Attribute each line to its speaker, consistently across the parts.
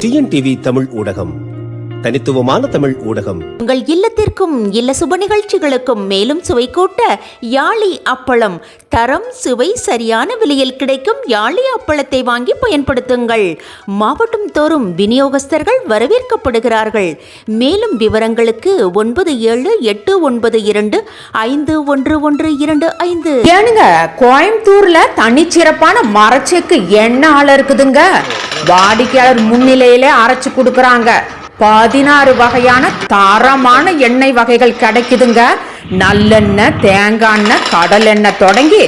Speaker 1: TNTV Tamil ஊடகம். தனித்துவமான தமிழ் ஊடகம்.
Speaker 2: உங்கள் இல்லத்திற்கும் இல்ல சுப நிகழ்ச்சிகளுக்கும் மேலும் சுவை கூட்ட யாழி அப்பளம். தரம் சுவை சரியான விலையில் கிடைக்கும் யாழி அப்பளத்தை வாங்கி பயன்படுத்துங்கள். மாவட்டம் தோறும் விநியோகஸ்தர்கள் வரவேற்கப்படுகிறார்கள். மேலும் விவரங்களுக்கு ஒன்பது ஏழு எட்டு ஒன்பது இரண்டு ஐந்து ஒன்று ஒன்று இரண்டு ஐந்து.
Speaker 3: ஏனுங்க கோயம்புத்தூர்ல தனிச்சிறப்பான மரச்செக்கு எண்ணெய் ஆள இருக்குதுங்க. வாடிக்கையாளர் முன்னிலையிலே அரைச்சு கொடுக்கறாங்க. பதினாறு வகையான தரமான எண்ணெய் வகைகள் கிடைக்குதுங்க. நல்லெண்ணெய் தேங்காய் எண்ணெய் கடல் எண்ணெய் தொடங்கி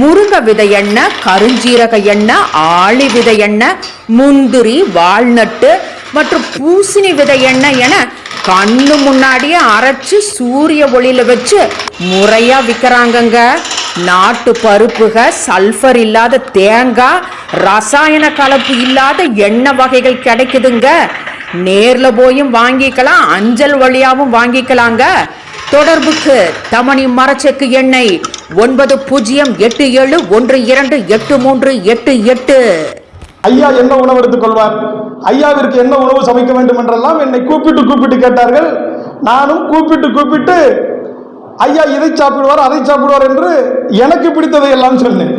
Speaker 3: முருங்கை விதை எண்ணெய் கருஞ்சீரக எண்ணெய் ஆளி விதை எண்ணெய் முந்திரி வால்நட்டு மற்றும் பூசணி விதை எண்ணெய் என கண்ணு முன்னாடியே அரைச்சு சூரிய ஒளியில வச்சு முறையா விற்கிறாங்கங்க நாட்டு பருப்புக சல்ஃபர் இல்லாத தேங்காய் ரசாயன கலப்பு இல்லாத எண்ணெய் வகைகள் கிடைக்குதுங்க. நேர்ல போயும் வாங்கிக்கலாம் அஞ்சல் வழியாகவும் வாங்கிக்கலாங்க. தொடர்புக்கு தமணி மரச்செக்கு எண்ணெய் ஒன்பது பூஜ்ஜியம் எட்டு ஏழு ஒன்று இரண்டு எட்டு மூன்று எட்டு எட்டு.
Speaker 4: ஐயா என்ன உணவு எடுத்துக் கொள்வார்? ஐயாவிற்கு என்ன உணவு சமைக்க வேண்டும் என்றெல்லாம் என்னை கூப்பிட்டு கூப்பிட்டு கேட்டார்கள். நானும் கூப்பிட்டு கூப்பிட்டு ஐயா இதை சாப்பிடுவார் அதை சாப்பிடுவார் என்று எனக்கு பிடித்ததை எல்லாம் சொன்னேன்.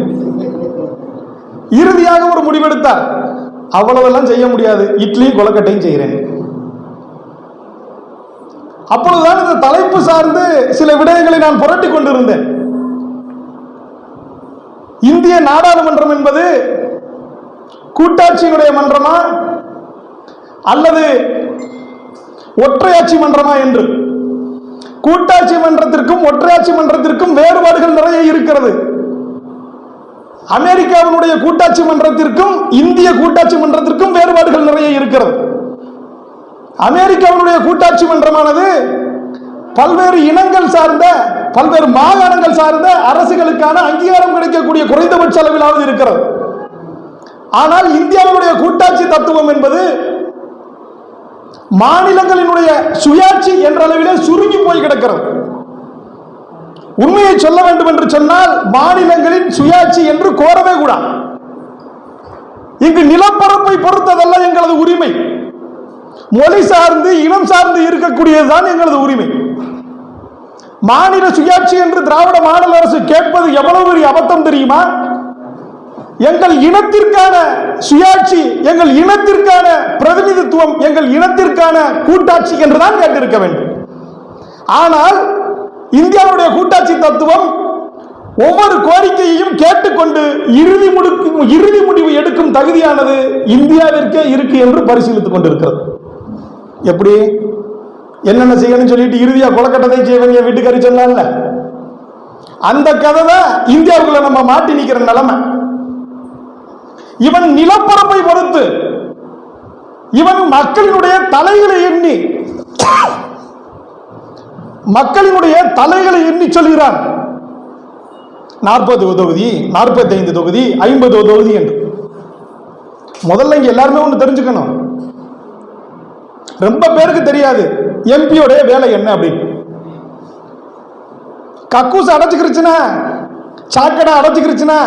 Speaker 4: இறுதியாக ஒரு முடிவெடுத்தார். அவ்வளவெல்லாம் செய்ய முடியாது. இட்லியும் கொலக்கட்டையும் செய்கிறேன். அப்பொழுதுதான் இந்த தலைப்பு சார்ந்து சில விடயங்களை நான் புரட்டி கொண்டிருந்தேன். இந்திய நாடாளுமன்றம் என்பது கூட்டாட்சியினுடைய மன்றமா? அல்லது ஒற்றையாட்சி மன்றமா என்று? கூட்டாட்சி மன்றத்திற்கும் ஒற்றையாட்சி மன்றத்திற்கும் வேறுபாடுகள் நிறைய இருக்கிறது. அமெரிக்காவினுடைய கூட்டாட்சி மன்றத்திற்கும் இந்திய கூட்டாட்சி மன்றத்திற்கும் வேறுபாடுகள் நிறைய இருக்கிறது. அமெரிக்காவினுடைய கூட்டாட்சி மன்றமானது பல்வேறு இனங்கள் சார்ந்த பல்வேறு மாகாணங்கள் சார்ந்த அரசுகளுக்கான அங்கீகாரம் கிடைக்கக்கூடிய குறைந்தபட்ச அளவிலாவது இருக்கிறது. ஆனால் இந்தியாவினுடைய கூட்டாட்சி தத்துவம் என்பது மாநிலங்களினுடைய சுயாட்சி என்ற அளவிலே சுருங்கி போய் கிடக்கிறது. உண்மையை சொல்ல வேண்டும் என்று சொன்னால் மாநிலங்களின் சுயாட்சி என்று கோரவே கூடாது. இங்கு நிலப்பரப்பை பொறுத்ததல்ல எங்களது உரிமை. மொழி சார்ந்து இனம் சார்ந்து இருக்கக்கூடியதுதான் எங்களது உரிமை. மாநில சுயாட்சி என்று திராவிட மாநில அரசு கேட்பது எவ்வளவு பெரிய அபத்தம் தெரியுமா? எங்கள் இனத்திற்கான சுயாட்சி எங்கள் இனத்திற்கான பிரதிநிதித்துவம் எங்கள் இனத்திற்கான கூட்டாட்சி என்றுதான் கேட்டிருக்க வேண்டும். ஆனால் இந்தியாவுடைய கூட்டாட்சி தத்துவம் ஒவ்வொரு கோரிக்கையையும் கேட்டுக்கொண்டு இறுதி முடிக்கும் இறுதி முடிவு எடுக்கும் தகுதியானது இந்தியாவிற்கே இருக்கு என்று பரிசீலித்துக் கொண்டிருக்கிறது. எப்படி? என்னென்ன செய்யணும்னு சொல்லிட்டு இறுதியா கொலக்கட்டத்தை செய்வங்க என் வீட்டுக்காரி சொன்னான்ல. அந்த கதை தான் இந்தியாவுக்குள்ள நம்ம மாட்டி நிற்கிற நிலைமை. இவன் நிலப்பரப்பை பொறுத்து இவன் மக்களினுடைய தலைகளை எண்ணி மக்களினுடைய தலைகளை எண்ணி சொல்கிறார். நாற்பது தொகுதி நாற்பத்தி ஐந்து தொகுதி ஐம்பது தொகுதி என்று. முதல்ல இங்க எல்லாருமே ஒன்று தெரிஞ்சுக்கணும். ரொம்ப பேருக்கு தெரியாது எம்பியோடைய வேலை என்ன அப்படின்னு கக்கூஸ் அடைச்சிக்கிருச்சுன்னா சாக்கடை அடைச்சிக்கிருச்சுன்னா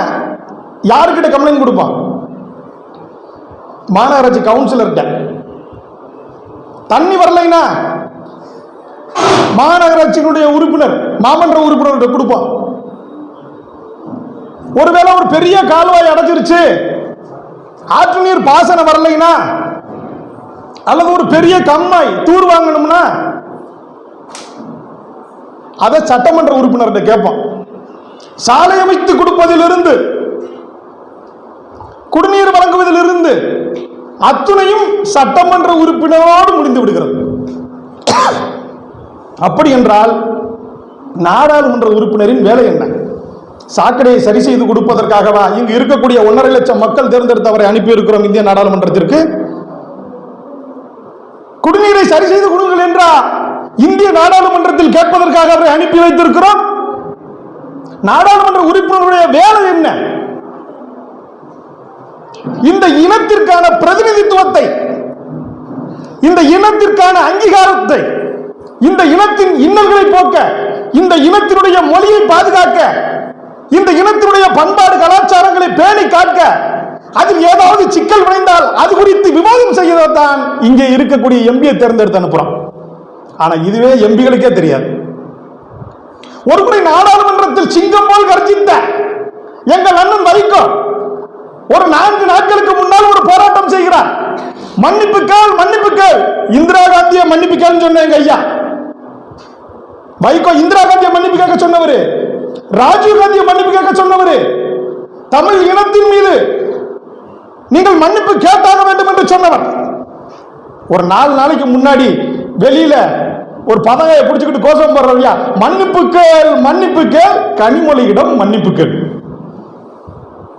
Speaker 4: யாருக்கிட்ட கம்ப்ளைண்ட் கொடுப்பான்? மாநகராட்சி கவுன்சிலர்கிட்ட தண்ணி வரலைன்னா மாநகராட்சியினுடைய உறுப்பினர் மாமன்ற உறுப்பினர்கிட்ட கொடுப்பான் ஒருவேளை ஒரு பெரிய கால்வாய் அடைச்சிருச்சு ஆற்று நீர் பாசனம் வரலைன்னா அல்லது ஒரு பெரிய கம்மாய் தூர் வாங்கணும்னா அதை சட்டமன்ற உறுப்பினர்கிட்ட கேட்பான். சாலை அமைத்து கொடுப்பதிலிருந்து குடிநீர் வழங்குவதிலிருந்து அத்துணையும் சட்டமன்ற உறுப்பினரோடு முடிந்து விடுகிறது. அப்படி என்றால் நாடாளுமன்ற உறுப்பினரின் வேலை என்ன? சாக்கடையை சரி செய்து கொடுப்பதற்காகவா? இங்கு இருக்கக்கூடிய ஒன்றரை லட்சம் மக்கள் தேர்ந்தெடுத்தவரை அனுப்பி இருக்கிறோம் இந்திய நாடாளுமன்றத்திற்கு. குடிநீரை சரி செய்து கொடுங்கள் என்றா இந்திய நாடாளுமன்றத்தில் கேட்பதற்காக அவரை அனுப்பி வைத்திருக்கிறோம்? நாடாளுமன்ற உறுப்பினருடைய வேலை என்ன? இந்த இனத்திற்கான பிரதிநிதித்துவத்தை இந்த இனத்திற்கான அங்கீகாரத்தை இந்த இனத்தின் இன்னல்களை போக்க இந்த இனத்தினுடைய மொழியை பாதுகாக்க இந்த இனத்தினுடைய பண்பாடு கலாச்சாரங்களை பேணி காக்க அதில் ஏதாவது சிக்கல் விளைந்தால் அது குறித்து விவாதம் செய்யறதான் இங்கே இருக்கக்கூடிய எம்பியை தேர்ந்தெடுத்து அனுப்புறோம். ஆனா இதுவே எம்பிகளுக்கே தெரியாது. ஒரு முறை நாடாளுமன்றத்தில் சிங்கம் போல் கர்ஜித்த எங்கள் அண்ணன் வைகோ ஒரு நான்கு நாட்களுக்கு முன்னால் ஒரு போராட்டம் செய்கிறார். மன்னிப்பு கேள் மன்னிப்பு கேள். இந்திரா காந்தியை மன்னிப்பு கேள்னு சொன்ன எங்க ஐயா. வைகோ இந்திரா காந்தியை மன்னிப்பு கேட்க சொன்னவர். ராஜீவ் காந்தியை மன்னிப்பு கேட்க சொன்னவர். தமிழ் இனத்தின் மீது நீங்கள் மன்னிப்பு கேட்டாக வேண்டும் என்று சொன்னவர். ஒரு நாலு நாளைக்கு முன்னாடி வெளியில ஒரு பதகையை பிடிச்சுக்கிட்டு கோஷம் போடுறவையா மன்னிப்பு கேள் மன்னிப்பு கேள். கனிமொழியிடம் மன்னிப்பு கேள்.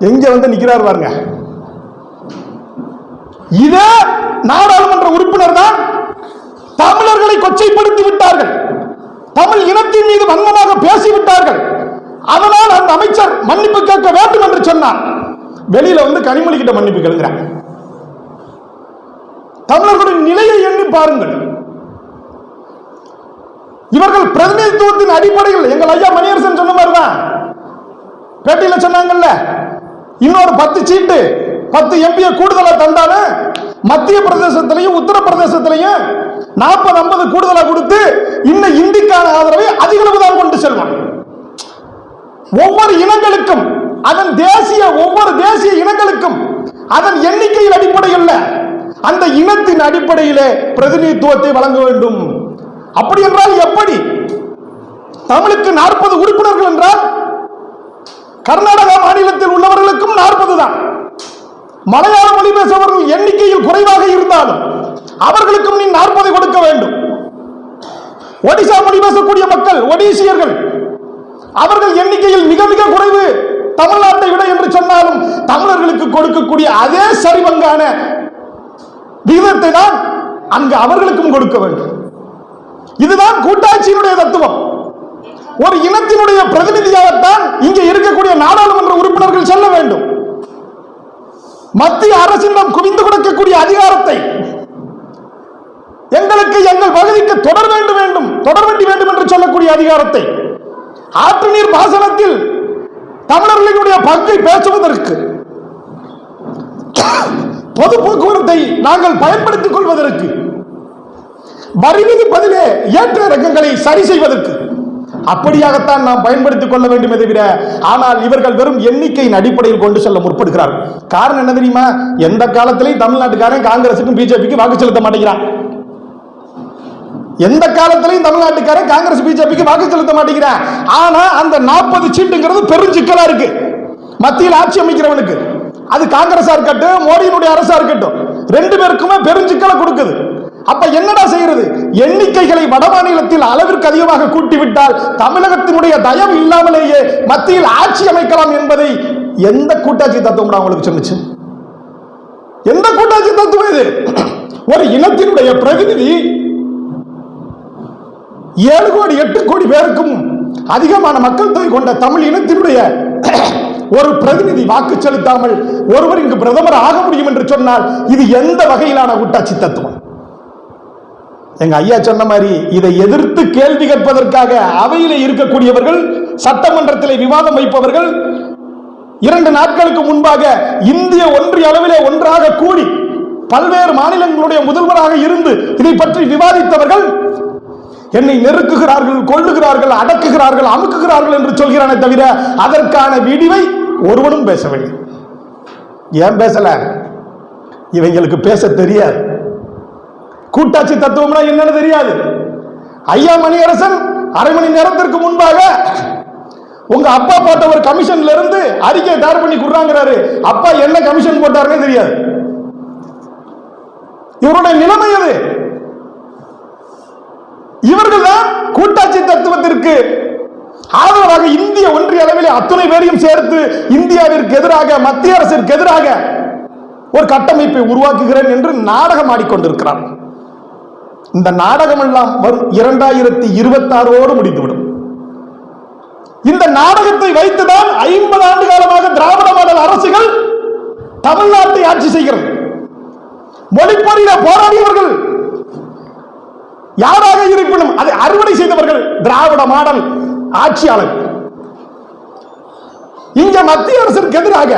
Speaker 4: எங்க வந்து நிக்கிறார் பாருங்க. இதே நாடாளுமன்ற உறுப்பினர் தான் தமிழர்களை கொச்சைப்படுத்தி விட்டார்கள். தமிழ் இனத்தின் மீது வன்மமாக பேசிவிட்டார்கள். அதனால் அந்த அமைச்சர் மன்னிப்பு கேட்க வேண்டும் என்று சொன்னார். வெளியில வந்து கனிமொழி கிட்ட மன்னிப்பு கேளுங்கிறார் தமிழர்களுடைய நிலையை எண்ணி பாருங்கள். இவர்கள் பிரதிநிதித்துவத்தின் அடிப்படையில் எங்கள் ஐயா மணியரசன் சொன்ன மாதிரிதான். பேட்டியில சொன்னாங்கல்ல இன்னொரு பத்து சீட்டு பத்து எம்பியை கூடுதலா தந்தாலும் மத்திய பிரதேசத்திலையும் உத்தரப்பிரதேசத்திலையும் நாற்பது ஐம்பது கூடுதலா கொடுத்து இன்னும் இந்திக்கான ஆதரவை அதிகளவு தான் கொண்டு செல்வான். ஒவ்வொரு இனங்களுக்கும் அதன் தேசிய ஒவ்வொரு தேசிய இனங்களுக்கும் அதன் எண்ணிக்கையில் அடிப்படையில் அந்த இனத்தின் அடிப்படையிலே பிரதிநிதித்துவத்தை வழங்க வேண்டும். அப்படி என்றால் எப்படி? தமிழுக்கு நாற்பது உறுப்பினர்கள் என்றால் கர்நாடகா மாநிலத்தில் உள்ளவர்களுக்கும் நாற்பது தான். மலையாள மொழி பேசுபவர்கள் எண்ணிக்கையில் குறைவாக இருந்தாலும் அவர்களுக்கும் நீ நாற்பது கொடுக்க வேண்டும். ஒடிசா மொழி பேசக்கூடிய மக்கள் ஒடிசியர்கள் அவர்கள் எண்ணிக்கையில் மிக மிக குறைவு தமிழ்நாட்டை விட என்று சொன்னாலும் தமிழர்களுக்கு கொடுக்கக்கூடிய அதே சரிபங்கான விகிதத்தை தான் அங்கு அவர்களுக்கும் கொடுக்க வேண்டும். இதுதான் கூட்டாட்சியினுடைய தத்துவம். ஒரு இனத்தினுடைய பிரதிநிதியாகத்தான் இங்கே இருக்கக்கூடிய நாடாளுமன்ற உறுப்பினர்கள் செல்ல வேண்டும். மத்திய அரசிடம் குவிந்து கொடுக்கக்கூடிய அதிகாரத்தை எங்களுக்கு எங்கள் பகுதிக்கு தொடர் வேண்டும் வேண்டும் தொடர் வேண்டி வேண்டும் என்று சொல்லக்கூடிய அதிகாரத்தை. ஆற்று நீர் பாசனத்தில் தமிழர்களினுடைய பங்கை பேசுவதற்கு பொது போக்குவரத்தை நாங்கள் பயன்படுத்திக் கொள்வதற்கு வரி விதிப்பதிலே ஏற்ற இறக்கங்களை சரி செய்வதற்கு அப்படியாகத்தான் நாம் பயன்படுத்திக் கொள்ள வேண்டும் தவிர ஆனால் இவர்கள் வெறும் எண்ணிக்கையின் அடிப்படையில் கொண்டு செல்ல முற்படுகிறார் காரணம் என்ன தெரியுமா? எந்த காலத்திலையும் தமிழ்நாட்டுக்காரன் காங்கிரசுக்கும் பிஜேபிக்கு வாக்கு செலுத்த மாட்டேங்கிறான். எந்த காலத்திலையும் தமிழ்நாட்டுக்காரன் காங்கிரஸ் பிஜேபிக்கு வாக்கு செலுத்த மாட்டேங்கிறான். ஆனா அந்த நாற்பது சீட்டுங்கிறது பெருஞ்சிக்கலா இருக்கு. மத்தியில் ஆட்சி அமைக்கிறவனுக்கு. அது காங்கிரஸா இருக்கட்டும் மோடியினுடைய அரசா இருக்கட்டும். ரெண்டு பேருக்குமே பெருஞ்சிக்கலை கொடுக்குது. அப்ப என்னடா செய்யறது? எண்ணிக்கைகளை வட மாநிலத்தில் அளவிற்கு அதிகமாக கூட்டிவிட்டால் தமிழகத்தினுடைய தயம் இல்லாமலேயே மத்தியில் ஆட்சி அமைக்கலாம் என்பதை எந்த கூட்டாட்சி தத்துவம் அவங்களுக்கு சொன்னிச்சு? எந்த கூட்டாட்சி தத்துவம் இது? ஒரு இனத்தினுடைய பிரதிநிதி ஏழு கோடி எட்டு கோடி பேருக்கும் அதிகமான மக்கள் தொகை கொண்ட தமிழ் இனத்தினுடைய ஒரு பிரதிநிதி வாக்கு செலுத்தாமல் ஒருவர் இங்கு பிரதமர் ஆக முடியும் என்று சொன்னால் இது எந்த வகையிலான கூட்டாட்சி தத்துவம்? எங்க ஐயா சொன்ன மாதிரி இதை எதிர்த்து கேள்வி கேட்பதற்காக அவையிலே இருக்கக்கூடியவர்கள் சட்டமன்றத்திலே விவாதம் வைப்பவர்கள் இரண்டு நாட்களுக்கு முன்பாக இந்திய ஒன்றிய அளவிலே ஒன்றாக கூடி பல்வேறு மாநிலங்களுடைய முதல்வராக இருந்து இதை பற்றி விவாதித்தவர்கள் என்னை நெருக்குகிறார்கள் கொள்ளுகிறார்கள் அடக்குகிறார்கள் அமுக்குகிறார்கள் என்று சொல்கிறானே தவிர அதற்கான விடிவை ஒருவனும் பேசவில்லை. ஏன் பேசல? இவங்களுக்கு பேச தெரியாது. கூட்டாட்சி தத்துவம்னா என்னன்னு தெரியாது. ஐயா மணியரசன் அரை மணி நேரத்திற்கு முன்பாக உங்க அப்பா போட்ட ஒரு கமிஷன்ல இருந்து அறிக்கை தயார் பண்ணி கொடுறாங்கிறாரு. அப்பா என்ன கமிஷன் போட்டாருன்னு தெரியாது. இவருடைய நிலைமை அது இவர்கள் தான் கூட்டாட்சி தத்துவத்திற்கு ஆதரவாக இந்திய ஒன்றிய அளவில் அத்துணை பேரையும் சேர்த்து இந்தியாவிற்கு எதிராக மத்திய அரசிற்கு எதிராக ஒரு கட்டமைப்பை உருவாக்குகிறேன் என்று நாடகம் ஆடிக்கொண்டிருக்கிறார். இந்த நாடகம் எல்லாம் வரும் இரண்டாயிரத்தி இருபத்தி ஆறோடு முடிந்துவிடும். இந்த நாடகத்தை வைத்துதான் ஐம்பது ஆண்டு காலமாக திராவிட மாடல் அரசுகள் தமிழ்நாட்டை ஆட்சி செய்கிறது. மொழிப்பொறியில போராடியவர்கள் யாராக இருப்பினும் அதை அறுவடை செய்தவர்கள் திராவிட மாடல் ஆட்சியாளர். இங்க மத்திய அரசுக்கு எதிராக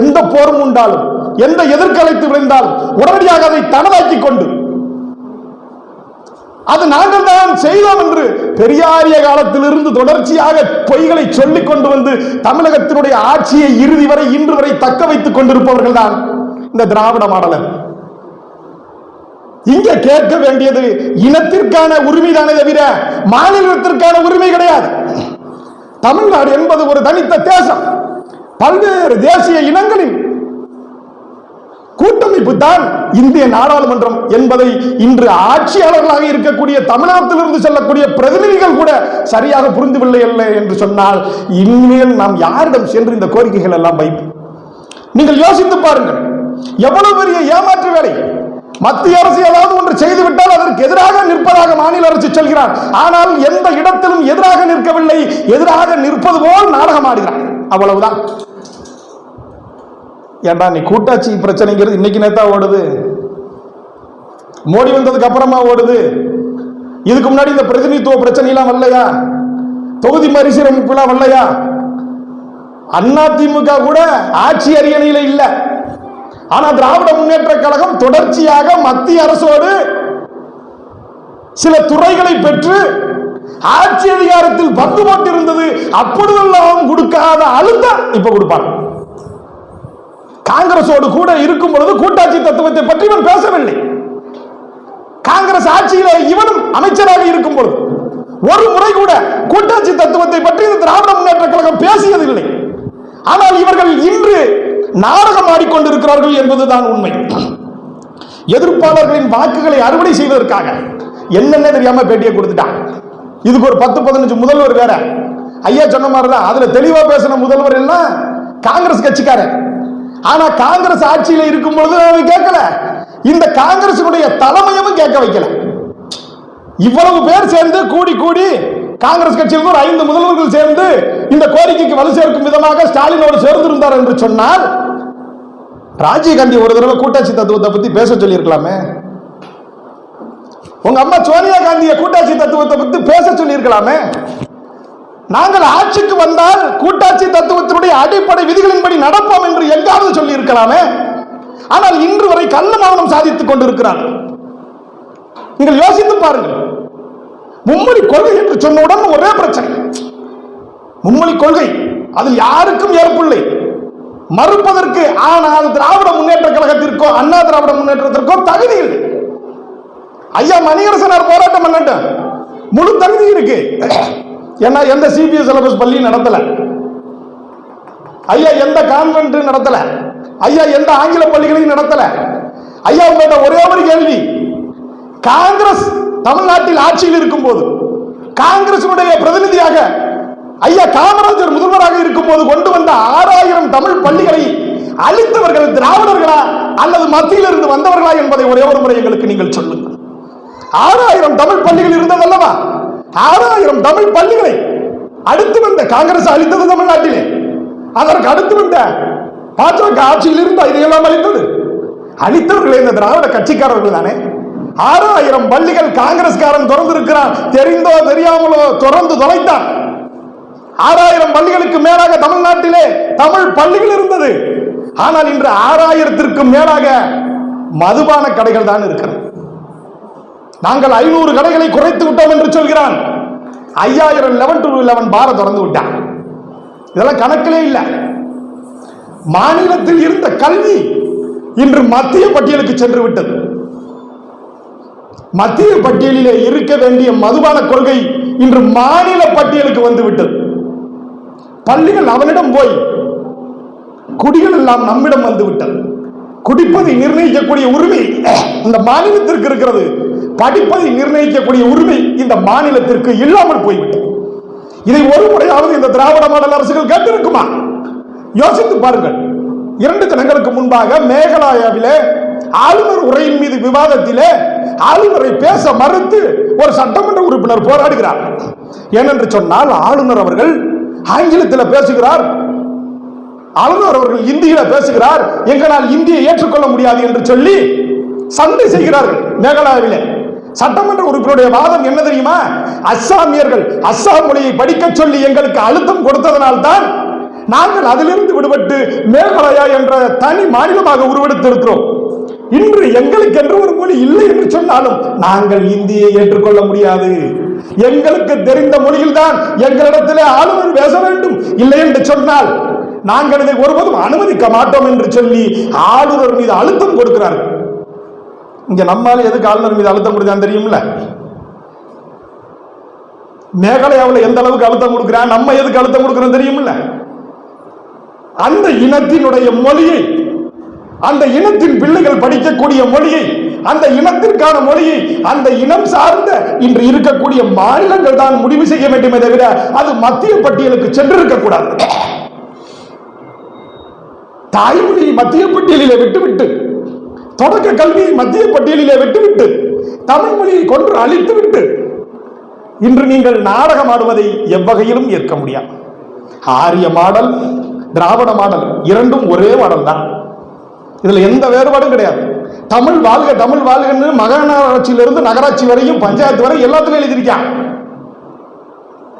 Speaker 4: எந்த போரும் உண்டாலும் எந்த எதிர்கலைத்து விழுந்தாலும் உடனடியாக அதை தனதாக்கிக் கொண்டு அது நாங்கள் தான் செய்தோம் என்று பெரியாரிய காலத்திலிருந்து தொடர்ச்சியாக பொய்களை சொல்லிக் கொண்டு வந்து தமிழகத்தினுடைய ஆட்சியை இறுதி வரை இன்று வரை தக்க வைத்துக் கொண்டிருப்பவர்கள் தான் இந்த திராவிட மாடலர். இங்க கேட்க வேண்டியது இனத்திற்கான உரிமைதானே தவிர மாநிலத்திற்கான உரிமை கிடையாது. தமிழ்நாடு என்பது ஒரு தனித்த தேசம். பல்வேறு தேசிய இனங்களின் கூட்டமைப்பு தான் இந்திய நாடாளுமன்றம் என்பதை இன்று ஆட்சியாளர்களாக இருக்கக்கூடிய தமிழகத்திலிருந்து செல்லக்கூடிய பிரதிநிதிகள் கூட சரியாக புரிந்துவில்லை இல்லை என்று சொன்னால் இனிமேல் நாம் யாரிடம் சென்று இந்த கோரிக்கைகள் எல்லாம் வைப்போம். நீங்கள் யோசித்து பாருங்கள். எவ்வளவு பெரிய ஏமாற்று வேலை மத்திய அரசு ஏதாவது ஒன்று செய்துவிட்டால் அதற்கு எதிராக நிற்பதாக மாநில அரசு சொல்கிறார். ஆனால் எந்த இடத்திலும் எதிராக நிற்கவில்லை. எதிராக நிற்பது போல் நாடகம் ஆடுகிறார். அவ்வளவுதான். ஏண்டா நீ கூட்டாட்சி பிரச்சனைங்கிறது இன்னைக்கு நேத்தா ஓடுது. மோடி வந்ததுக்கு அப்புறமா ஓடுது. இதுக்கு முன்னாடி இந்த பிரதிநிதித்துவ பிரச்சனைலாம் வரலையா? தொகுதி மறுசீரமைப்புலாம் வரலையா? அண்ணா திமுக கூட ஆட்சி அரியணையில இல்லை. ஆனா திராவிட முன்னேற்ற கழகம் தொடர்ச்சியாக மத்திய அரசோடு சில துறைகளை பெற்று ஆட்சி அதிகாரத்தில் பந்து போட்டிருந்தது அப்பொழுதெல்லாம் கொடுக்காத அழுத்த இப்ப கொடுப்பாங்க. காங்கிரஸோடு கூட இருக்கும் பொழுது கூட்டாட்சி தத்துவத்தை பற்றி இவன் பேசவில்லை. காங்கிரஸ் ஆட்சியில இவனும் அமைச்சராக இருக்கும் பொழுது ஒரு முறை கூட கூட்டாட்சி தத்துவத்தை பற்றி இந்த திராவிட முன்னேற்ற கழகம் பேசியதில்லை. ஆனால் இவர்கள் இன்று நாடகம் ஆடிக்கொண்டிருக்கிறார்கள் என்பதுதான் உண்மை. எதிர்ப்பாளர்களின் வாக்குகளை அறுவடை செய்வதற்காக என்னென்ன தெரியாம பேட்டியை கொடுத்துட்டான் இதுக்கு ஒரு பத்து பதினஞ்சு முதல்வர் வேற. ஐயா சொன்ன மாதிரி தான் அதுல தெளிவா பேசின முதல்வர் எல்லாம் காங்கிரஸ் கட்சிக்காரன் ஆனா காங்கிரஸ் ஆட்சியில இருக்கும் பொழுது அவன் கேட்கல. இந்த காங்கிரசுடைய தலைமையும் கேட்க வைக்கல. இவ்வளவு பேர் சேர்ந்து கூடி கூடி காங்கிரஸ் கட்சியில் ஒரு ஐந்து முதல்வர்கள் சேர்ந்து இந்த கோரிக்கைக்கு வலு சேர்க்கும் விதமாக ஸ்டாலினோடு சேர்ந்திருந்தார் என்று சொன்னால் ராஜீவ்காந்தி ஒரு தடவை கூட்டாட்சி தத்துவத்தை பத்தி பேச சொல்லியிருக்கலாமே. உங்க அம்மா சோனியா காந்தியை கூட்டாட்சி தத்துவத்தை பத்தி பேச சொல்லியிருக்கலாமே. நாங்கள் ஆட்சிக்கு வந்தால் கூட்டாட்சி தத்துவத்தினுடைய அடிப்படை விதிகளின்படி நடப்போம் என்று எங்காவது சொல்லி இருக்கலாமே ஆனால் இன்று வரை கள்ள மௌனம் சாதித்துக் கொண்டிருக்கிறார் நீங்கள் யோசித்து பாருங்கள். மும்மொழி கொள்கை என்று சொன்னவுடன் ஒரே பிரச்சனை. மும்மொழி கொள்கை அதில் யாருக்கும் ஏற்பில்லை. மறுப்பதற்கு ஆனால் திராவிட முன்னேற்ற கழகத்திற்கோ அண்ணா திராவிட முன்னேற்றத்திற்கோ தகுதி இல்லை. ஐயா மணியரசனார் போராட்டம் பண்ணட்டும் முழு தகுதி இருக்கு. ஏன்னா எந்த சிபிஎஸ் சிலபஸ் பள்ளியும் நடத்தல. ஐயா எந்த கான்வென்ட் நடத்தல. ஐயா எந்த ஆங்கில பள்ளிகளையும் நடத்தல. ஐயா உங்கள்கிட்ட ஒரே ஒரு கேள்வி. காங்கிரஸ் தமிழ்நாட்டில் ஆட்சியில் இருக்கும் போது காங்கிரசினுடைய பிரதிநிதியாக ஐயா காமராஜர் முதல்வராக இருக்கும் போது கொண்டு வந்த ஆறாயிரம் தமிழ் பள்ளிகளை அழித்தவர்கள் திராவிடர்களா அல்லது மத்தியில் இருந்து வந்தவர்களா என்பதை ஒரே ஒரு முறை எங்களுக்கு நீங்கள் சொல்லுங்கள். ஆறாயிரம் தமிழ் பள்ளிகள் இருந்தது அல்லவா? ஆறாயிரம் தமிழ் பள்ளிகளை அடுத்து வந்த காங்கிரஸ் அளித்தது தமிழ்நாட்டிலே. அதற்கு அடுத்து வந்த பாஜக ஆட்சியில் இருந்து இதையெல்லாம் அளித்தது அளித்தவர்களே இந்த திராவிட கட்சிக்காரர்கள் தானே? ஆறாயிரம் பள்ளிகள் காங்கிரஸ்காரன் திறந்திருக்கிறான். தெரிந்தோ தெரியாமலோ திறந்து தொலைத்தான். ஆறாயிரம் பள்ளிகளுக்கு மேலாக தமிழ்நாட்டிலே தமிழ் பள்ளிகள் இருந்தது. ஆனால் இன்று ஆறாயிரத்திற்கும் மேலாக மதுபான கடைகள் தான் இருக்கிறது. நாங்கள் ஐநூறு கடைகளை குறைத்து விட்டோம் என்று சொல்கிறான். ஐயாயிரம் லெவன் டு லெவன் பார திறந்து விட்டான். இதெல்லாம் கணக்கிலே இல்லை. மாநிலத்தில் இருந்த கல்வி இன்று மத்திய பட்டியலுக்கு சென்று விட்டது. மத்திய பட்டியலிலே இருக்க வேண்டிய மதுபான கொள்கை இன்று மாநில பட்டியலுக்கு வந்துவிட்டது. பள்ளிகள் அவனிடம் போய் குடிகள் எல்லாம் நம்மிடம் வந்துவிட்டது. குடிப்பதை நிர்ணயிக்கக்கூடிய உரிமை இந்த மாநிலத்திற்கு இருக்கிறது. படிப்பதை நிர்ணயிக்கக்கூடிய உரிமை இந்த மாநிலத்திற்கு இல்லாமல் போய்விட்டது. இதை ஒரு முறையாவது இந்த திராவிட மாடல் அரசுகள் கேட்டிருக்குமா? யோசித்து பாருங்கள். இரண்டு தினங்களுக்கு முன்பாக மேகாலயாவிலே ஆளுநர் உரையின் மீது விவாதத்திலே ஆளுநரை பேச மறுத்து ஒரு சட்டமன்ற உறுப்பினர் போராடுகிறார். ஏனென்று சொன்னால் ஆளுநர் அவர்கள் ஆங்கிலத்தில் பேசுகிறார். ஆளுநர் அவர்கள் இந்தியில பேசுகிறார். எங்களால் இந்தியை ஏற்றுக்கொள்ள முடியாது என்று சொல்லி சண்டை செய்கிறார்கள் மேகாலயாவிலே. சட்டமன்ற உறுப்பினருடைய வாதம் என்ன தெரியுமா? அஸ்ஸாமியர்கள் அஸ்ஸாம் மொழியை படிக்க சொல்லி எங்களுக்கு அழுத்தம் கொடுத்ததனால் தான் நாங்கள் அதிலிருந்து விடுபட்டு மேகாலயா என்ற தனி மாநிலமாக உருவெடுத்திருக்கிறோம். இன்று எங்களுக்கு என்று ஒரு மொழி இல்லை என்று சொன்னாலும் நாங்கள் இந்தியை ஏற்றுக்கொள்ள முடியாது. எங்களுக்கு தெரிந்த மொழியில்தான் எங்களிடத்திலே ஆளுநர் பேச வேண்டும். இல்லை என்று சொன்னால் நாங்கள் இதை ஒருபோதும் அனுமதிக்க மாட்டோம் என்று சொல்லி ஆளுநர் மீது அழுத்தம் கொடுக்கிறார்கள் இங்க நம்மால் எதுக்கு ஆளுநர் மீது அழுத்தம் கொடுக்கான்னு தெரியும்ல? மேகாலயாவில் எந்த அளவுக்கு அழுத்தம் கொடுக்கிறான்? நம்ம எதுக்கு அழுத்தம் கொடுக்கிறோம் தெரியும்ல? அந்த இனத்தினுடைய மொழியை அந்த இனத்தின் பிள்ளைகள் படிக்கக்கூடிய மொழியை அந்த இனத்திற்கான மொழியை அந்த இனம் சார்ந்த இன்று இருக்கக்கூடிய மாநிலங்கள் தான் முடிவு செய்ய வேண்டுமே தவிர அது மத்திய பட்டியலுக்கு சென்றிருக்க கூடாது தாய்மொழியை மத்திய பட்டியலிலே விட்டுவிட்டு தொடக்க கல்வியை மத்திய பட்டியலிலே விட்டுவிட்டு தமிழ் மொழியை கொன்று அழித்துவிட்டு இன்று நீங்கள் நாடகம் ஆடுவதை எவ்வகையிலும் ஏற்க முடியாது. ஆரிய மாடல் திராவிட மாடல் இரண்டும் ஒரே மாடல் தான் இதுல எந்த வேறுபாடும் கிடையாது. தமிழ் வாழ்க தமிழ் வாழ்கன்னு மகாநகராட்சியிலிருந்து நகராட்சி வரையும் பஞ்சாயத்து வரை எல்லாத்துலயும் எழுதியிருக்கான்.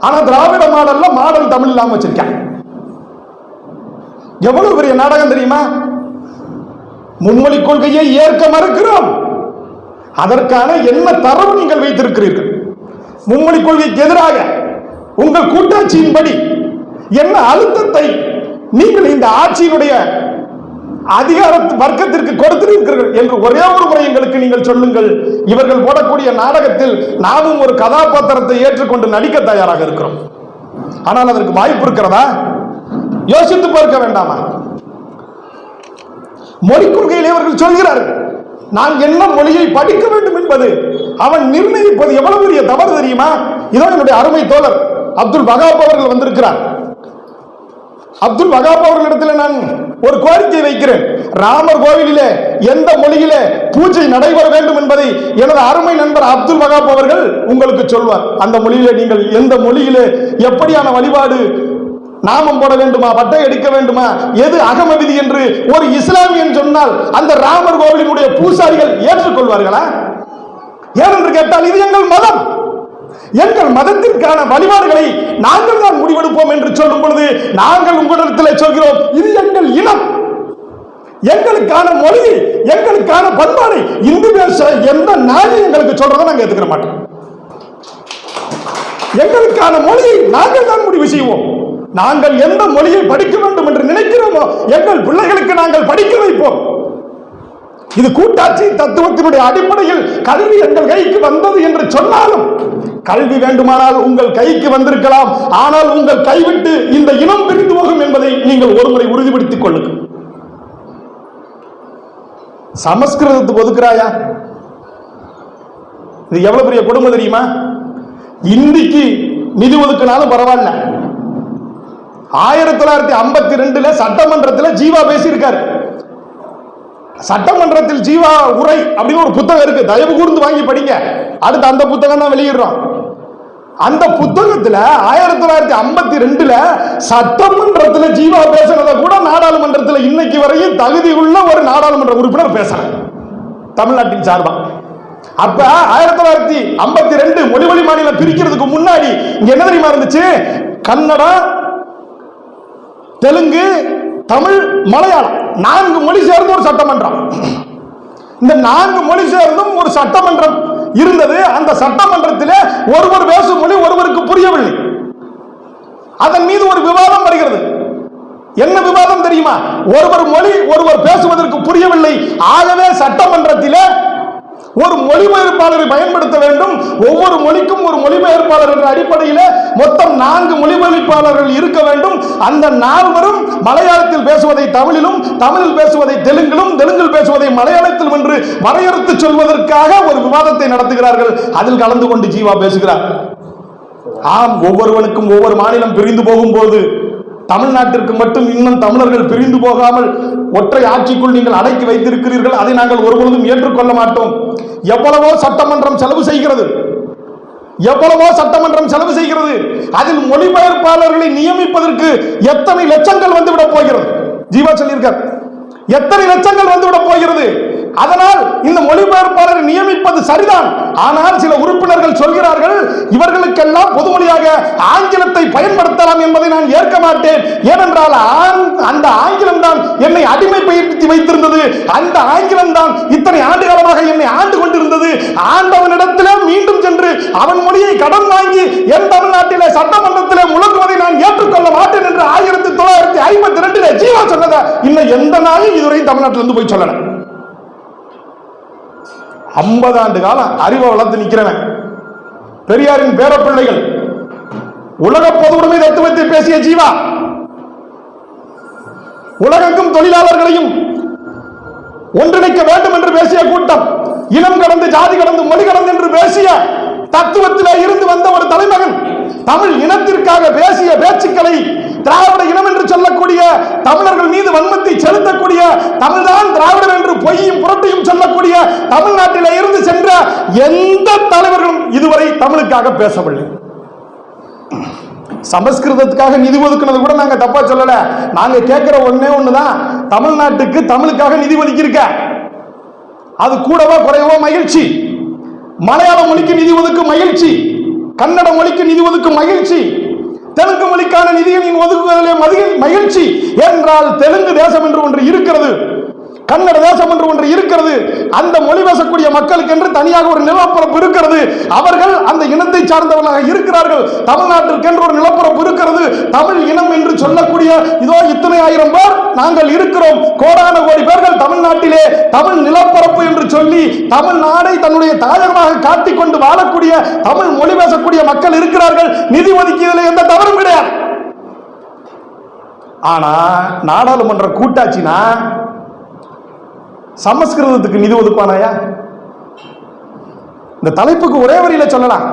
Speaker 4: ஆனா திராவிட மாடல்ல மாடல் தமிழ் இல்லாம வச்சிருக்கான். எவ்வளவு பெரிய நாடகம் தெரியுமா? மும்மொழி கொள்கையை ஏற்க மறுக்கிறோம். அதற்கான என்ன தரவு நீங்கள் வைத்திருக்கிறீர்கள்? மும்மொழி கொள்கைக்கு எதிராக உங்கள் கூட்டாட்சியின்படி என்ன அழுத்தத்தை நீங்கள் இந்த ஆட்சியினுடைய அதிகார வர்க்கத்திற்கு கொடுத்திருக்கிறீர்கள் என்று ஒரே ஒரு முறை எங்களுக்கு நீங்கள் சொல்லுங்கள். இவர்கள் போடக்கூடிய நாடகத்தில் நாமும் ஒரு கதாபாத்திரத்தை ஏற்றுக்கொண்டு நடிக்க தயாராக இருக்கிறோம். ஆனால் அதற்கு வாய்ப்பு இருக்கிறதா? யோசித்து பார்க்க வேண்டாமா? மொழி கொள்கையில் அவர்கள் சொல்கிறார்கள் நான் என்ன மொழியை படிக்க வேண்டும் என்பது அவன் நிர்ணயிப்பது எவ்வளவு பெரிய தவறு தெரியுமா? இதோ என்னுடைய அருமை தோழர் அப்துல் பகாப் அவர்கள் வந்திருக்கிறார். அப்துல் வகாப் அவர்களிடத்தில் நான் ஒரு கோரிக்கை வைக்கிறேன். ராமர் கோவிலிலே எந்த மொழியிலே பூஜை நடைபெற வேண்டும் என்பதை எனது அருமை நண்பர் அப்துல் வகாப் அவர்கள் உங்களுக்கு சொல்வார். அந்த மொழியிலே நீங்கள் எந்த மொழியிலே எப்படியான வழிபாடு நாமம் போட வேண்டுமா பட்டை எடுக்க வேண்டுமா எது அகமவிதி என்று ஒரு இஸ்லாமியன் சொன்னால் அந்த ராமர் கோவிலினுடைய பூசாரிகள் ஏற்றுக்கொள்வார்களா? ஏனென்று கேட்டால் இது எங்கள் மதம். எங்கள் மதத்திற்கான வழிபாடுகளை நாங்கள் தான் முடிவெடுப்போம் என்று சொல்லும் பொழுது நாங்கள் உங்களிடத்தில் சொல்கிறோம் இது எங்கள் இனம். எங்களுக்கான மொழி எங்களுக்கான பண்பாடு இந்து பேச எந்த நாடு எங்களுக்கு சொல்றதை நாங்கள் எடுத்துக்கிற மாட்டோம். எங்களுக்கான மொழியை நாங்கள் தான் முடிவு செய்வோம். நாங்கள் எந்த மொழியை படிக்க வேண்டும் என்று நினைக்கிறோமோ எங்கள் பிள்ளைகளுக்கு நாங்கள் படிக்க வைப்போம். இது கூட்டாட்சி தத்துவத்தினுடைய அடிப்படையில் கல்வி எங்கள் கைக்கு வந்தது என்று சொன்னாலும் கல்வி வேண்டுமானால் உங்கள் கைக்கு வந்திருக்கலாம். ஆனால் உங்கள் கைவிட்டு இந்த இனம் பிரிந்து போகும் என்பதை நீங்கள் ஒருமுறை உறுதிப்படுத்திக் கொள்ளுங்கள். சமஸ்கிருதத்துக்கு ஒதுக்குறாயா? இது எவ்வளவு பெரிய கொடுமை தெரியுமா? இந்திக்கு நிதி ஒதுக்கினாலும் பரவாயில்ல. ஆயிரத்தி தொள்ளாயிரத்தி ஐம்பத்தி ரெண்டுல சட்டமன்றத்தில் ஜீவா பேசியிருக்காரு. சட்டமன்றத்தில் ஜீவா உரை அப்படின்னு ஒரு புத்தகம் இருக்கு. தயவு கூர்ந்து வாங்கி படிங்க. அடுத்து அந்த புத்தகம் தான் வெளியிடுறோம். அந்த புத்தகத்துல ஆயிரத்தி தொள்ளாயிரத்தி ஐம்பத்தி ரெண்டுல சட்டமன்றத்துல ஜீவா பேசுறத கூட நாடாளுமன்றத்துல இன்னைக்கு வரையும் தகுதி உள்ள ஒரு நாடாளுமன்ற உறுப்பினர் பேசல தமிழ்நாட்டின் சார்பா. அப்ப ஆயிரத்தி தொள்ளாயிரத்தி ஐம்பத்தி ரெண்டு மொழிவழி மாநிலம் பிரிக்கிறதுக்கு முன்னாடி இங்க என்ன தெரியுமா இருந்துச்சு? கன்னடா தெலுங்கு தமிழ் மலையாளம். நான்கு மொழி சேர்ந்த ஒரு சட்டமன்றம். இந்த நான்கு மொழி சேர்ந்தும் ஒரு சட்டமன்றம் இருந்தது. அந்த சட்டமன்றத்திலே ஒருவர் பேசும் மொழி ஒருவருக்கு புரியவில்லை. அதன் மீது ஒரு விவாதம் வருகிறது. என்ன விவாதம் தெரியுமா? ஒருவர் மொழி ஒருவர் பேசுவதற்கு புரியவில்லை. ஆகவே சட்டமன்றத்திலே ஒரு மொழிபெயர்ப்பாளரை பயன்படுத்த வேண்டும். ஒவ்வொரு மொழிக்கும் ஒரு மொழிபெயர்ப்பாளர் என்ற அடிப்படையில் மொத்தம் நான்கு மொழிபெயர்ப்பாளர்கள் இருக்க வேண்டும். அந்த நால்வரும் மலையாளத்தில் பேசுவதை தமிழிலும் தமிழில் பேசுவதை தெலுங்கிலும் தெலுங்கில் பேசுவதை மலையாளத்தில் என்று வரையறுத்து சொல்வதற்காக ஒரு விவாதத்தை நடத்துகிறார்கள். அதில் கலந்து கொண்டு ஜீவா பேசுகிறார். ஆம் ஒவ்வொருவனுக்கும் ஒவ்வொரு மாநிலம் பிரிந்து போகும்போது தமிழ்நாட்டிற்கு மட்டும் இன்னும் தமிழர்கள் பிரிந்து போகாமல் ஒற்றை ஆட்சிக்குள் நீங்கள் அடக்கி வைத்திருக்கிறீர்கள். அதை நாங்கள் ஒருபொழுதும் ஏற்றுக்கொள்ள மாட்டோம். எவ்வளவோ சட்டமன்றம் செலவு செய்கிறது. எவ்வளவோ சட்டமன்றம் செலவு செய்கிறது. அதில் மொழிபெயர்ப்பாளர்களை நியமிப்பதற்கு எத்தனை லட்சங்கள் வந்துவிட போகிறது? ஜீவா சொல்லியிருக்கார். எத்தனை லட்சங்கள் வந்துவிட போகிறது? அதனால் இந்த மொழிபெயர்ப்பாளரை நியமிப்பது சரிதான். ஆனால் சில உறுப்பினர்கள் சொல்கிறார்கள் இவர்களுக்கெல்லாம் பொதுமொழியாக ஆங்கிலத்தை பயன்படுத்தலாம் என்பதை நான் ஏற்க மாட்டேன். ஏனென்றால் அந்த ஆங்கிலம் தான் என்னை அடிமைப்படுத்தி வைத்திருந்தது. அந்த ஆங்கிலம் தான் இத்தனை ஆண்டு காலமாக என்னை ஆண்டு கொண்டிருந்தது. ஆண்டவனிடத்திலே மீண்டும் சென்று அவன் மொழியை கடன் வாங்கி என் தமிழ்நாட்டிலே சட்டமன்றத்திலே முழங்குவதை நான் ஏற்றுக்கொள்ள மாட்டேன் என்று ஆயிரத்தி தொள்ளாயிரத்தி ஐம்பத்தி ரெண்டிலே ஜீவா சொன்னதை இன்னும் எந்த நாளும் இதுவரையும் தமிழ்நாட்டிலிருந்து போய் சொல்லலை. ஐம்பது ஆண்டு காலம் அறிவை வளர்த்து நிற்கிறவன் பெரியாரின் பேரப்பிள்ளைகள் உலக பொது உடைமை தத்துவத்தை பேசிய ஜீவா. உலகெங்கும் தொழிலாளர்களையும் ஒன்றிணைக்க வேண்டும் என்று பேசிய கூட்டம் இனம் கடந்து ஜாதி கடந்து மொழி கடந்து என்று பேசிய தத்துவத்திலே இருந்து வந்த ஒரு தலைமகன் தமிழ் இனத்திற்காக பேசிய பேச்சுக்களை திராவிட இனம் என்று சொல்லக்கூடிய தமிழர்கள் மீது வன்மத்தை செலுத்தக்கூடிய தமிழ்தான் திராவிடர் என்று பொய்யும் புரட்டையும் சொல்லக்கூடிய தமிழ்நாட்டிலே இருந்து சென்ற எந்த தலைவர்களும் இதுவரை தமிழுக்காக பேசவில்லை. சமஸ்கிருதத்துக்காக நிதி ஒதுக்குனது கூட நாங்க தப்பா சொல்லல. நாங்க கேட்கிற ஒன்னே ஒண்ணுதான். தமிழ்நாட்டுக்கு தமிழுக்காக நிதி ஒதுக்கியிருக்க. அது கூடவோ குறையவோ மகிழ்ச்சி. மலையாள மொழிக்கு நிதி ஒதுக்கும் மகிழ்ச்சி. கன்னட மொழிக்கு நிதி ஒதுக்கும் மகிழ்ச்சி. தெலுங்கு மொழிக்கான நிதியை நீ ஒதுக்குவதிலே மதி- மகிழ்ச்சி என்றால் தெலுங்கு தேசம் என்று ஒன்று கன்னட தேசம் என்று ஒன்று இருக்கிறது. அந்த மொழி பேசக்கூடிய மக்களுக்கு என்று தனியாக ஒரு நிலப்பரப்பு இருக்கிறது. அவர்கள் அந்த இனத்தை சார்ந்தவர்களாக இருக்கிறார்கள். தமிழ்நாட்டிற்கு என்று ஒரு நிலப்பரப்பு இருக்கிறது. தமிழ் இனம் என்று சொல்லக்கூடிய இதோ இத்தனை ஆயிரம் பேர் நாங்கள் இருக்கிறோம். கோடான கோடி பேர்கள் தமிழ்நாட்டிலே தமிழ் நிலப்பரப்பு என்று சொல்லி தமிழ்நாடை தன்னுடைய தாயகமாக காட்டிக் கொண்டு வாழக்கூடிய தமிழ் மொழி பேசக்கூடிய மக்கள் இருக்கிறார்கள். நிதி ஒதுக்கியதில் எந்த தவறும் கிடையாது. ஆனா நாடாளுமன்ற கூட்டாட்சினா சமஸ்கிருதத்துக்கு நிதி ஒதுக்குவானாயா? இந்த தலைப்புக்கு ஒரே வரியில சொல்லலாம்.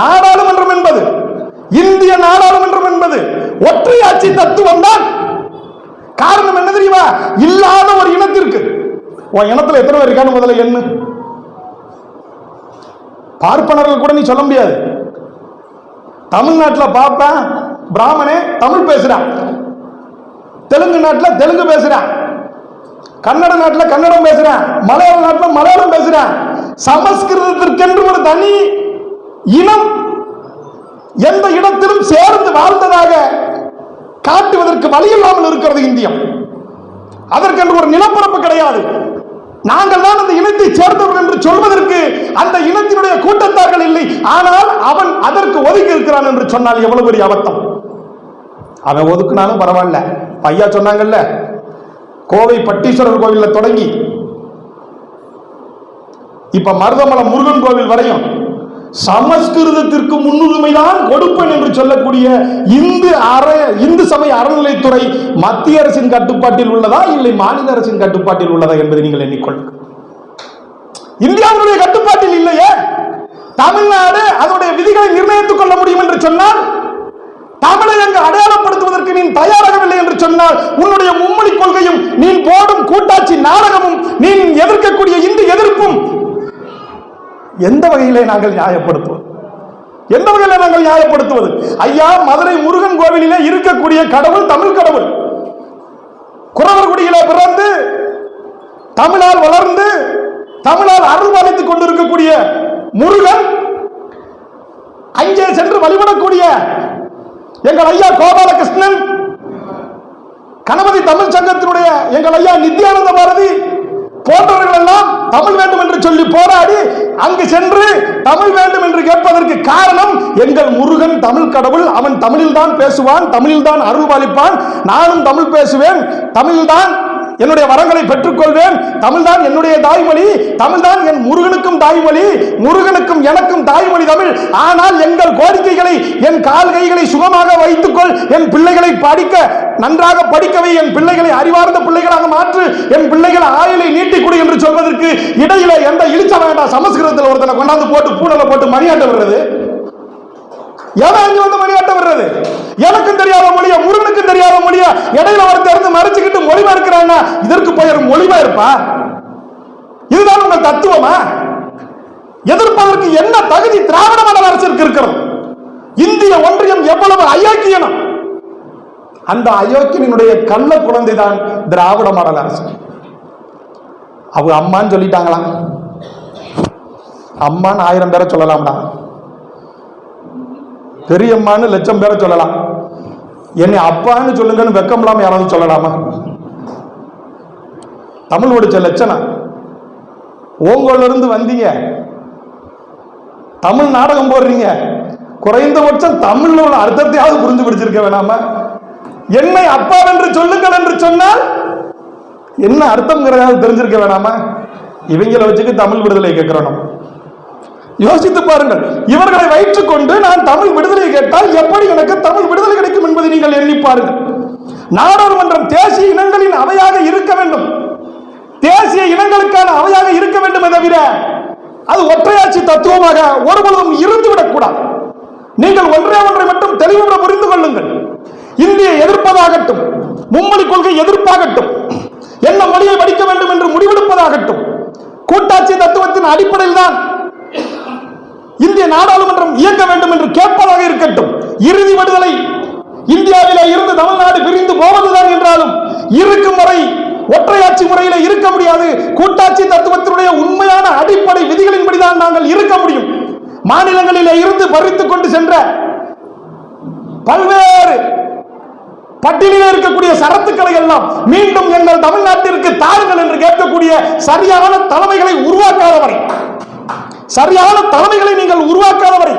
Speaker 4: நாடாளுமன்றம் என்பது இந்திய நாடாளுமன்றம் என்பது ஒற்றையாட்சி தத்துவம் தான். காரணம் என்ன தெரியுமா? இல்லாத ஒரு இனத்திற்கு. உன் இனத்துல எத்தனை பேர் இருக்கான்னு முதல்ல என்ன பார்ப்பனர்கள் கூட நீ சொல்ல முடியாது. தமிழ்நாட்டில் பார்ப்பேன் பிராமணே தமிழ் பேசுறான் தெலுங்கு நாட்டில் தெலுங்கு பேசுறான் கன்னட நாட்டில் கன்னடம் பேசுறேன். மலையாள நாட்டில் மலையாளம் பேசுறேன். சமஸ்கிருதத்திற்கென்று ஒரு தனி இனம் எந்த இடத்திலும் சேர்ந்து வாழ்ந்ததாக காட்டுவதற்கு வழி இல்லாமல் இருக்கிறது இந்தியம். அதற்கென்று ஒரு நிலப்பரப்பு கிடையாது. நாங்கள் தான் அந்த இனத்தை சேர்ந்தவர்கள் என்று சொல்வதற்கு அந்த இனத்தினுடைய கூட்டத்தார்கள் இல்லை. ஆனால் அவன் அதற்கு ஒதுக்கி இருக்கிறான் என்று சொன்னால் எவ்வளவு பெரிய அபத்தம். அவன் ஒதுக்குனாலும் பரவாயில்ல. ஐயா சொன்னாங்கல்ல கோவை பட்டீஸ்வரர் கோவிலில் தொடங்கி இப்ப மருதமலை முருகன் கோவில் வரையும் சமஸ்கிருதத்திற்கு முன்னுரிமை தான் கொடுப்பேன் என்று சொல்லக்கூடிய இந்து அற இந்து சமய அறநிலைத்துறை மத்திய அரசின் கட்டுப்பாட்டில் உள்ளதா இல்லை மாநில அரசின் கட்டுப்பாட்டில் உள்ளதா என்பதை நீங்கள் எண்ணிக்கொள்ளுங்கள் இந்தியாவுடைய கட்டுப்பாட்டில் இல்லையே. தமிழ்நாடு அதனுடைய விதிகளை நிர்ணயித்துக் கொள்ள முடியும் என்று சொன்னால் தமிழை அங்கு அடையாளப்படுத்துவதற்கு நீ தயாராகவில்லை என்று சொன்னால் உன்னுடைய மும்மொழி கொள்கையும் நீ போடும் கூட்டாட்சி நாடகமும் நீ எதிர்க்கக்கூடிய இந்து எதிர்ப்பும் எந்த வகையிலே நாங்கள் நியாயப்படுத்துவோம்? எந்த வகையில நாங்கள் நியாயப்படுத்துவது? ஐயா மதுரை முருகன் கோவிலிலே இருக்கக்கூடிய கடவுள் தமிழ் கடவுள். குறவர்குடியிலே பிறந்து தமிழால் வளர்ந்து தமிழால் அருள் கொண்டிருக்கக்கூடிய முருகன் அங்கே சென்று வழிபடக்கூடிய எங்கள் ஐயா கோபாலகிருஷ்ணன் கணபதி தமிழ் சங்கத்தினுடைய எங்கள் ஐயா நித்யானந்த பாரதி போன்றவர்கள் எல்லாம் தமிழ் வேண்டும் என்று சொல்லி போராடி அங்கு சென்று தமிழ் வேண்டும் என்று கேட்பதற்கு காரணம் எங்கள் முருகன் தமிழ் கடவுள். அவன் தமிழில் தான் பேசுவான் தமிழில் தான் அருள் பாலிப்பான். நானும் தமிழ் பேசுவேன் தமிழ்தான் என்னுடைய வரங்களை பெற்றுக்கொள்வேன். தமிழ்தான் என்னுடைய தாய்மொழி. தமிழ்தான் என் முருகனுக்கும் தாய்மொழி. முருகனுக்கும் எனக்கும் தாய்மொழி தமிழ். ஆனால் எங்கள் கோரிக்கைகளை என் கால் கைகளை சுகமாக வைத்துக்கொள். என் பிள்ளைகளை படிக்க நன்றாக படிக்கவை. என் பிள்ளைகளை அறிவார்ந்த பிள்ளைகளாக மாற்று. என் பிள்ளைகள் ஆயுளை நீட்டிக்கொடு என்று சொல்வதற்கு இடையில எந்த இழிச்ச வேண்டாம். சமஸ்கிருதத்தில் ஒருத்தனை கொண்டாந்து போட்டு பூனலை போட்டு மணியாண்டு விடுறது எவன் அஞ்சு வந்து மணியாட்ட வர்றது எனக்கும் தெரியாத மொழியா முருகனுக்கும் தெரியாத மொழியா இடையில ஒருத்தர் இருந்து மறைச்சுக்கிட்டு மொழிபெயர்க்கிறான்னா இதற்கு பெயர் இருப்பா? இதுதான் உங்கள் தத்துவமா? எதிர்ப்பதற்கு என்ன தகுதி திராவிட மாடல் அரசிற்கு இருக்கிறது? இந்திய ஒன்றியம் எவ்வளவு அயோக்கியனம்? அந்த அயோக்கியனுடைய கள்ள குழந்தை தான் திராவிட மாடல் அரசு. அவங்க அம்மான்னு சொல்லிட்டாங்களாம். அம்மான்னு ஆயிரம் பேரை சொல்லலாம்டா. பெரியம்மான்னு லட்சம் பேரை சொல்லலாம். என்னை அப்பான்னு சொல்லுங்கன்னு வெக்கம் இல்லாமல் யாராவது சொல்லலாமா? தமிழ் ஒடிச்ச லட்சணம். ஓங்கோலிருந்து வந்தீங்க. தமிழ் நாடகம் போடுறீங்க. குறைந்தபட்சம் தமிழ்ல உள்ள அர்த்தத்தையாவது புரிஞ்சு பிடிச்சிருக்க வேணாமா? என்னை அப்பா என்று சொல்லுங்கள் என்று சொன்னால் என்ன அர்த்தம்ங்கிறதாவது தெரிஞ்சிருக்க வேணாமா? இவங்களை வச்சுக்கு தமிழ் விடுதலை கேட்கிறோம் யோசித்து பாருங்கள். இவர்களை வைத்துக் கொண்டு நான் தமிழ் விடுதலை கேட்டால் எப்படி எனக்கு தமிழ் விடுதலை கிடைக்கும் என்பதை நீங்கள் எண்ணி பாருங்கள். நாடாளுமன்றம் தேசிய இனங்களின் அவையாக இருக்க வேண்டும். தேசிய இனங்களுக்கான அவையாக இருக்க வேண்டுமே தவிர அது ஒற்றையாட்சி தத்துவமாக ஒருபொழுதும் இருந்துவிடக்கூடாது நீங்கள் ஒன்றே ஒன்றை மட்டும் தெளிவுபட புரிந்து கொள்ளுங்கள். இந்திய எதிர்ப்பதாகட்டும் மும்மொழி கொள்கை எதிர்ப்பாகட்டும் என்ன மொழியை படிக்க வேண்டும் என்று முடிவெடுப்பதாகட்டும் கூட்டாட்சி தத்துவத்தின் அடிப்படையில் தான் நாடாளுமன்றம் இயக்க வேண்டும் என்று கேட்பதாக இருக்கட்டும். இறுதி விடுதலை இந்தியாவிலே இருந்து தமிழ்நாடு பிரிந்து போவதுதான் என்றாலும் இருக்கும் வரை ஒற்றையாட்சி முறையில இருக்க முடியாது. கூட்டாட்சி தத்துவத்தினுடைய உண்மையான அடிப்படை விதிகளின்படிதான் நாங்கள் இருக்க முடியும். மாநிலங்களிலே இருந்து பறித்துக் கொண்டு சென்ற பல்வேறு பட்டியலில் இருக்கக்கூடிய சரத்துக்களை எல்லாம் மீண்டும் எங்கள் தமிழ்நாட்டிற்கு தாருங்கள் என்று கேட்கக்கூடிய சரியான தலைமைகளை உருவாக்காதவரை சரியான தலைமைகளை நீங்கள் உருவாக்காதவரை.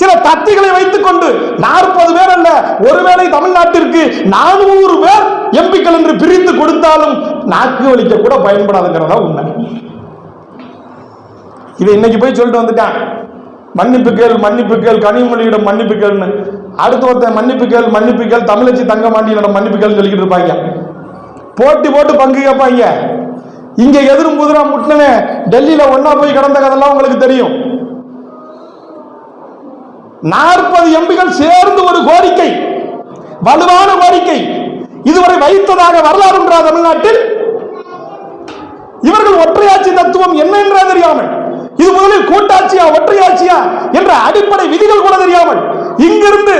Speaker 4: சில தத்திகளை வைத்துக் கொண்டு நாற்பது பேர் அல்ல ஒருவேளை தமிழ்நாட்டிற்கு நானூறு பேர் எம்பிக்கள் என்று பிரித்து கொடுத்தாலும் நாக்கு வலிக்க கூட பயன்படாதுங்கிறதா உண்மை. இதை இன்னைக்கு போய் சொல்லிட்டு வந்துட்டான். மன்னிப்பு கேள் மன்னிப்பு கேள் கனிமொழியிடம் மன்னிப்பு கேள்னு. அடுத்து ஒருத்தன் மன்னிப்பு கேள் மன்னிப்பு கேள் தமிழச்சி தங்கமாண்டியிடம் மன்னிப்பு கேள்னு சொல்லிக்கிட்டு இருப்பாங்க. போட்டி போட்டு பங்கு கேட்பாங்க. இங்க எதிரும் புதிரா முட்டினே டெல்லியில ஒன்னா போய் கடந்த கதெல்லாம் உங்களுக்கு தெரியும். நாற்பது எம்பிகள் சேர்ந்து ஒரு கோரிக்கை வலுவான கோரிக்கை. இதுவரை வைத்ததாக வரலாறு என்றார் தமிழ்நாட்டில்? இவர்கள் ஒற்றையாட்சி தத்துவம் என்ன என்றே தெரியாமல் இது முதலில் கூட்டாட்சியா ஒற்றையாட்சியா என்ற அடிப்படை விதிகள் கூட தெரியாமல் இங்கிருந்து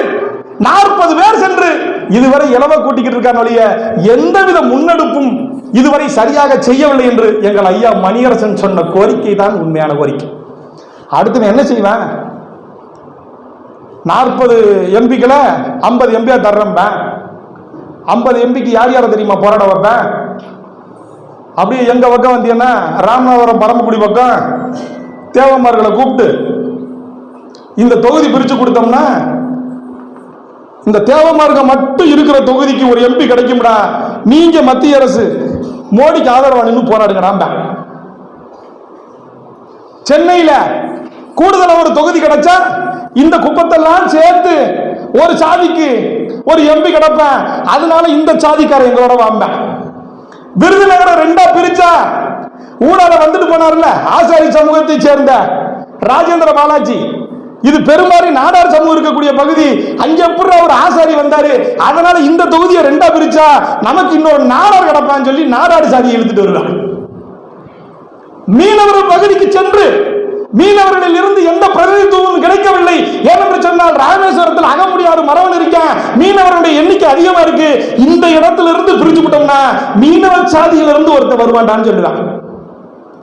Speaker 4: நாற்பது பேர் சென்று இதுவரை இளவ கூட்டிக்கிட்டு இருக்காங்க ஒழிய எந்தவித முன்னெடுப்பும் இதுவரை சரியாக செய்யவில்லை என்று எங்கள் ஐயா மணியரசன் சொன்ன கோரிக்கை தான் உண்மையான கோரிக்கை. அடுத்து நான் என்ன செய்வேன்? நாற்பது எம்பிக்களை ஐம்பது எம்பியா தர்றேன் ஐம்பது எம்பிக்கு யார் யாரை தெரியுமா போராட வைப்பேன் அப்படியே எங்க பக்கம் வந்தீங்கன்னா ராமநாதபுரம் பரமக்குடி பக்கம் தேவமார்களை கூப்பிட்டு இந்த தொகுதி பிரிச்சு கொடுத்தோம்னா இந்த தேவமார்க்கம் மட்டும் இருக்கிற தொகுதிக்கு ஒரு எம்பி கிடைக்கும்டா. நீங்க மத்திய அரசு. மோடிக்கு ஆதரவா நின்று போராடுங்க சென்னையில கூடுதலா ஒரு தொகுதி கிடைச்சா இந்த குப்பத்தெல்லாம் சேர்த்து ஒரு சாதிக்கு ஒரு எம்பி கிடப்பேன். அதனால இந்த சாதிக்காரன் எங்களோட வாம்பேன் விருதுநகரை ரெண்டா பிரிச்சா ஊடால வந்துட்டு போனார்ல ஆசாரி சமூகத்தை சேர்ந்த ராஜேந்திர பாலாஜி. இது பெரும்பாலும் நாடார் சமூகம் இருக்கக்கூடிய பகுதி. அங்க எப்படி ஒரு ஆசாரி வந்தாரு. அதனால இந்த தொகுதியை ரெண்டா பிரிச்சா நமக்கு இன்னொரு நாடார் கிடப்பான்னு சொல்லி நாடார் சாதியை இழுத்துட்டு வருவான் மீனவர் பகுதிக்கு சென்று மீனவர்களில் இருந்து எந்த பிரதிநிதித்துவம் கிடைக்கவில்லை. ஏனென்று சொன்னால் ராமேஸ்வரத்தில் அகமுடியாறு மரவன் இருக்கேன் மீனவருடைய எண்ணிக்கை அதிகமா இருக்கு. இந்த இடத்துல இருந்து பிரிச்சு விட்டோம்னா மீனவர் சாதியில இருந்து ஒருத்தர் வருவான்டான்னு சொல்லுறான்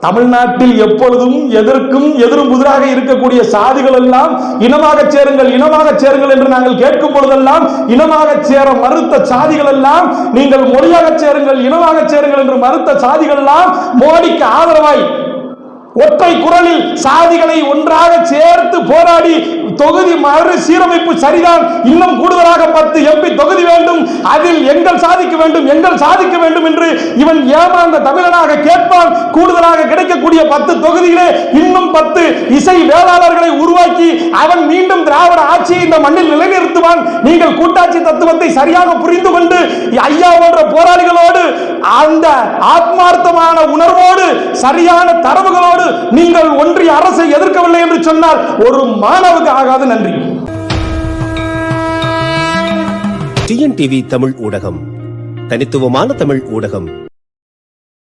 Speaker 4: தமிழ்நாட்டில் எப்பொழுதும் எதற்கும் எதிரும் புதிராக இருக்கக்கூடிய சாதிகள் எல்லாம் இனமாக சேருங்கள் இனமாக சேருங்கள் என்று நாங்கள் கேட்கும் பொழுதெல்லாம் இனமாக சேர மறுத்த சாதிகள் எல்லாம் நீங்கள் மொழியாக சேருங்கள் இனமாக சேருங்கள் என்று மறுத்த சாதிகள் எல்லாம் மோடிக்கு ஆதரவாய் ஒற்றை குரலில் சாதிகளை ஒன்றாக சேர்த்து போராடி தொகுதி மறு சீரமைப்பு சரிதான். இன்னும் கூடுதலாக பத்து எம்பி தொகுதி வேண்டும். அதில் எங்கள் சாதிக்க வேண்டும் எங்கள் சாதிக்க வேண்டும் என்று இவன் ஏமாந்த தமிழனாக கேட்பான். கூடுதலாக கிடைக்கக்கூடிய பத்து தொகுதியிலே இன்னும் பத்து இசை வேளாளர்களை உருவாக்கி அவன் மீண்டும் திராவிட ஆட்சியை இந்த மண்ணில் நிலைநிறுத்துவான். நீங்கள் கூட்டாட்சி தத்துவத்தை சரியாக புரிந்து கொண்டு ஐயா போன்ற போராளிகளோடு அந்த ஆத்மார்த்தமான உணர்வோடு சரியான தரவுகளோடு நீங்கள் ஒன்றிய அரசை எதிர்க்கவில்லை என்று சொன்னால் ஒரு மாணவுக்கு ஆகாது நன்றி.
Speaker 1: டிஎன்டிவி தமிழ் ஊடகம். தனித்துவமான தமிழ் ஊடகம்.